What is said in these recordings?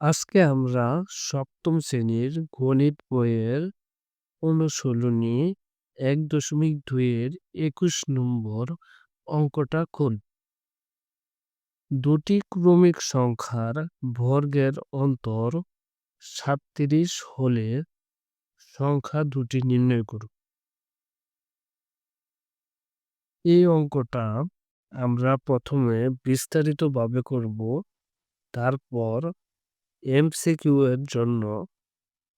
আজকে আমরা সপ্তম শ্রেণির গণিত বইয়ের অনুশীলনী এক দশমিক দুইয়ের একুশ নম্বর অঙ্কটা করব দুটি ক্রমিক সংখ্যার বর্গের অন্তর সাতত্রিশ হলে সংখ্যা দুটি নির্ণয় করব এই অঙ্কটা আমরা প্রথমে বিস্তারিতভাবে করব, তারপর এমসিকিউ এর জন্য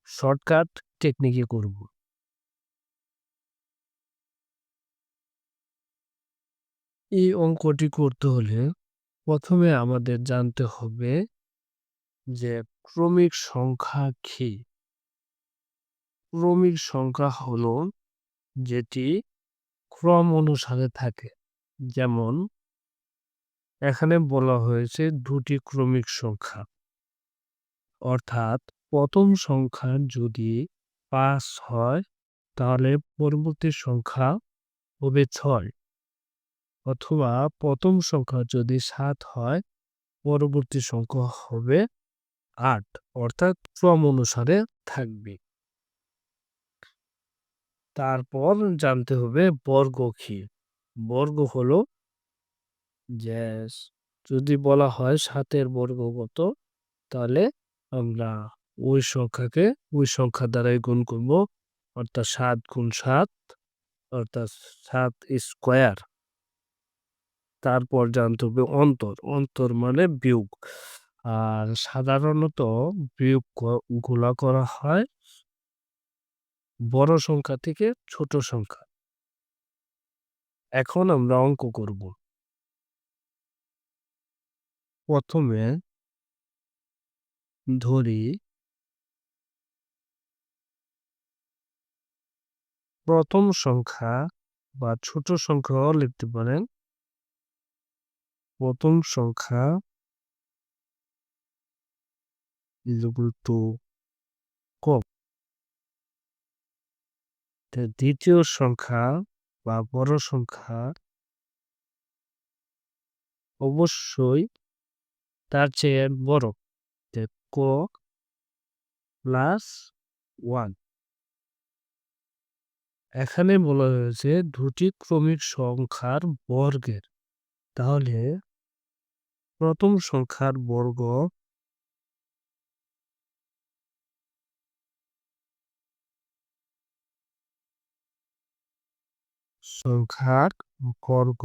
শর্টকাট টেকনিকে করব। এই অঙ্কটি করতে হলে প্রথমে আমাদের জানতে হবে যে ক্রমিক সংখ্যা কি। ক্রমিক সংখ্যা হল যেটি ক্রম অনুসারে থাকে। যেমন, এখানে বলা হয়েছে দুটি ক্রমিক সংখ্যা। অর্থাৎ প্রথম সংখ্যা যদি পাঁচ হয়, তাহলে পরবর্তী সংখ্যা হবে ছয়। অথবা প্রথম সংখ্যা যদি সাত হয়, পরবর্তী সংখ্যা হবে আট, অর্থাৎ ক্রম অনুসারে থাকবে। তারপর জানতে হবে বর্গ কি। বর্গ হলো যে যদি বলা হয় সাতের বর্গ কত তাহলে আমরা ওই সংখ্যাকে ওই সংখ্যা দ্বারাই গুণ করব, অর্থাৎ সাত গুণ সাত, অর্থাৎ সাত স্কোয়ার। তারপর জানতে হবে অন্তর অন্তর মানে বিয়োগ। আর সাধারণত বিয়োগগুলা করা হয় বড় সংখ্যা থেকে ছোট সংখ্যা। এখন আমরা অঙ্ক করব। প্রথমে ধরি প্রথম সংখ্যা বা ছোট সংখ্যাও লিখতে পারেন। প্রথম সংখ্যা কম দ্বিতীয় সংখ্যা বা বড় সংখ্যা অবশ্যই তার চেয়ে বড়। ক প্লাস ওয়ান এখানে বলা হয়েছে দুটি ক্রমিক সংখ্যার বর্গের। তাহলে প্রথম সংখ্যার বর্গ সংখ্যার বর্গ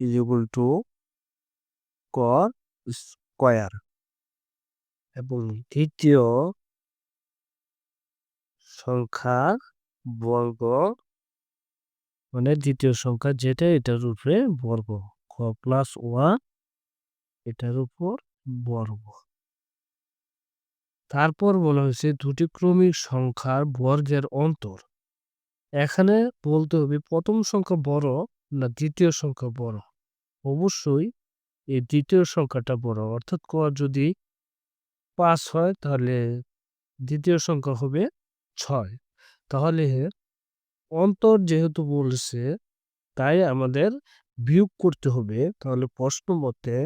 is equal to কর স্কয়ার। এবং দ্বিতীয় বর্গ মানে দ্বিতীয় সংখ্যা যেটা এটার উপরে বর্গ। প্লাস ওয়ান এটার উপর বর্গ। তারপর বলা হয়েছে দুটি ক্রমিক সংখ্যার বর্গের অন্তর। এখানে বলতে হবে প্রথম সংখ্যা বড় না দ্বিতীয় সংখ্যা বড়। অবশ্যই এই দ্বিতীয় সংখ্যাটা বড়। অর্থাৎ ক যদি পাঁচ হয়, তাহলে দ্বিতীয় সংখ্যা হবে ছয়। তাহলে অন্তর যেহেতু বলছে, তাই আমাদের বিয়োগ করতে হবে। তাহলে প্রশ্ন মতে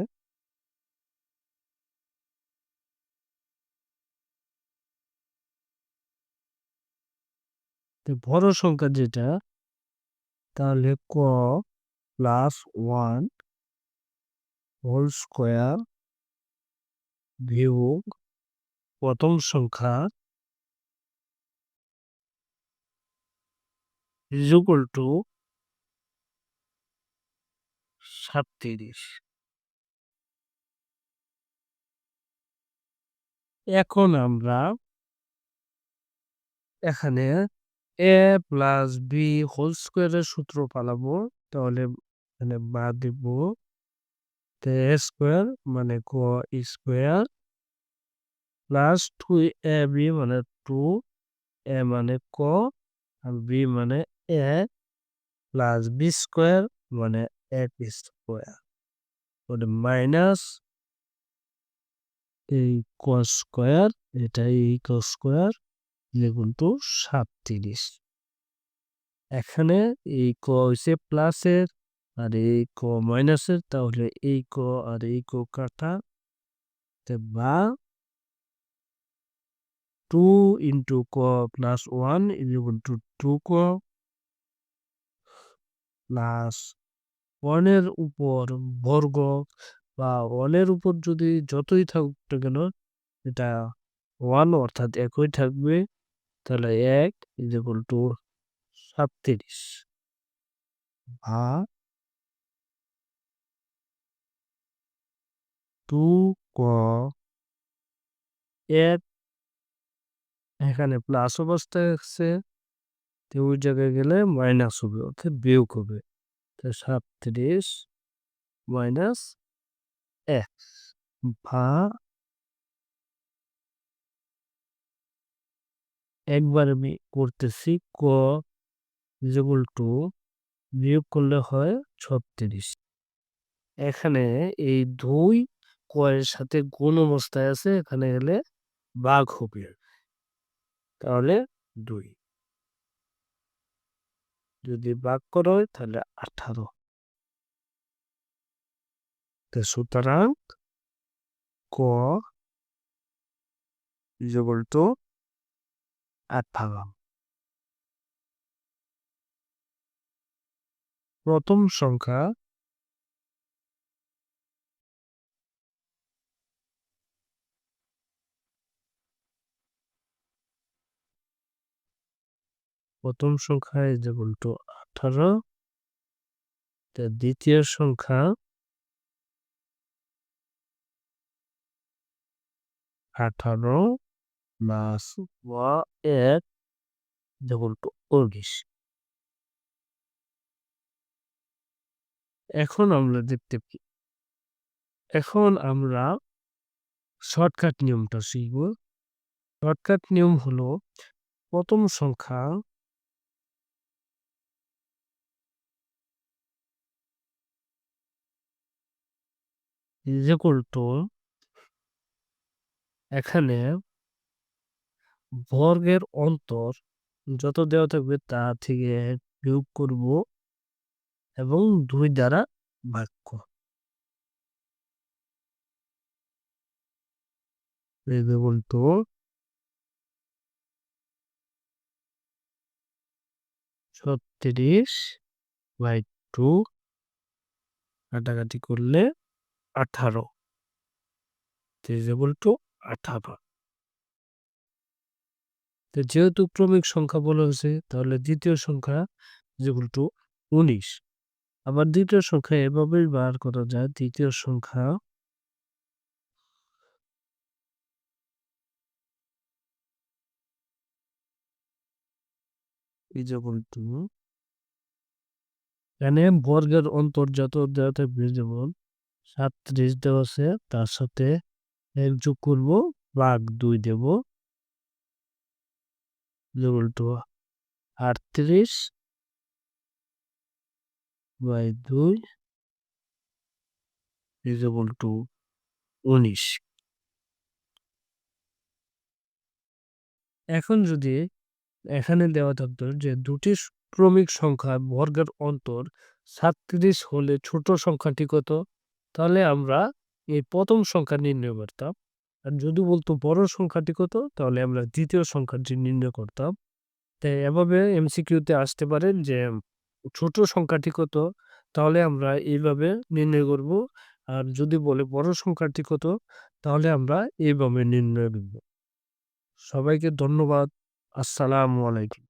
বড় সংখ্যা যেটা, তাহলে ক প্লাস ওয়ান হোল স্কোয়ার বিয়োগ প্রথম সংখ্যা is equal to সাতত্রিশ। এখন আমরা এখানে এ প্লাস বি হোল স্কোয়ারের সূত্র পালাবো, তাহলে এখানে বা দিব এ স্কোয়ার মানে ক square plus two A B মানে টু এ মানে ক, আর বি মানে এ প্লাস বি স্কোয়ার মানে এক স্কোয়ার ওটা মাইনাস এই ক স্কোয়ার এটা এই ক স্কোয়ার টু সাতত্রিশ। এখানে এই ক হয়েছে প্লাসের আর এই ক মাইনাসের তাহলে এই ক আর এই ক কাটা বা টু ইন্টু ক plus one equal to two ক প্লাস ওয়ানের উপর বর্গ বা ওয়ানের উপর যদি যতই থাকুক না কেন এটা ওয়ান অর্থাৎ একই থাকবে, তাহলে এক ইজ টু সাতত্রিশ বা টু ক এক এখানে প্লাস অবস্থায় আছে তো ওই জায়গায় গেলে মাইনাস হবে, অর্থাৎ বিয়োগ হবে। তো সাতত্রিশ মাইনাস এক বা একবার আমি করতেছি ক ইকুয়াল টু বিয়োগ করলে হয় ছত্রিশ। এখানে এই দুই কয়ের সাথে গুণ অবস্থায় আছে, এখানে গেলে বাঘ হবে। তাহলে দুই। যদি বাঘ করা তাহলে আঠারো। সুতরাং ক ইকুয়াল টু প্রথম সংখ্যা প্রথম সংখ্যা ইজ ইকুয়াল টু আঠারো দ্বিতীয় সংখ্যা আঠারো প্লাস এক ইকুয়াল টু উনিশ। এখন আমরা দেখতে পাই এখন আমরা শর্টকাট নিয়মটা শিখব। শর্টকাট নিয়ম হলো প্রথম সংখ্যা ইজ টু এখানে বর্গের অন্তর যত দেওয়া থাকবে তা থেকে বিয়োগ করব এবং দুই দ্বারা ভাগ করব বলতো, ছত্রিশ বাই টু কাটাকাটি করলে আঠারো। ইকুয়াল টু আঠারো। তো যেহেতু ক্রমিক সংখ্যা বলা হয়েছে, তাহলে দ্বিতীয় সংখ্যা ইকুয়াল টু উনিশ। আবার দ্বিতীয় সংখ্যা এভাবেই বার করা যায়, দ্বিতীয় সংখ্যা এখানে বর্গের অন্তর্জাত দেওয়া থাকবে যেমন সাতত্রিশ দেওয়া আছে, তার সাথে এক যোগ করব, ভাগ দুই দেব। টু আটত্রিশ বাই দুই ইকুয়াল টু উনিশ। এখন যদি এখানে দেওয়া থাকতো যে দুটি ক্রমিক সংখ্যা বর্গের অন্তর সাতত্রিশ হলে ছোট সংখ্যাটি কত? তাহলে আমরা এই প্রথম সংখ্যা নির্ণয় করতাম। আর যদি বলতো বড় সংখ্যাটি কত, তাহলে আমরা দ্বিতীয় সংখ্যাটি নির্ণয় করতাম। তাই এভাবে এমসিকিউতে আসতে পারেন যে, ছোট সংখ্যাটি কত, তাহলে আমরা এইভাবে নির্ণয় করব। আর যদি বলে বড় সংখ্যাটি কত, তাহলে আমরা এইভাবে নির্ণয় করব। সবাইকে ধন্যবাদ। আসসালামু আলাইকুম।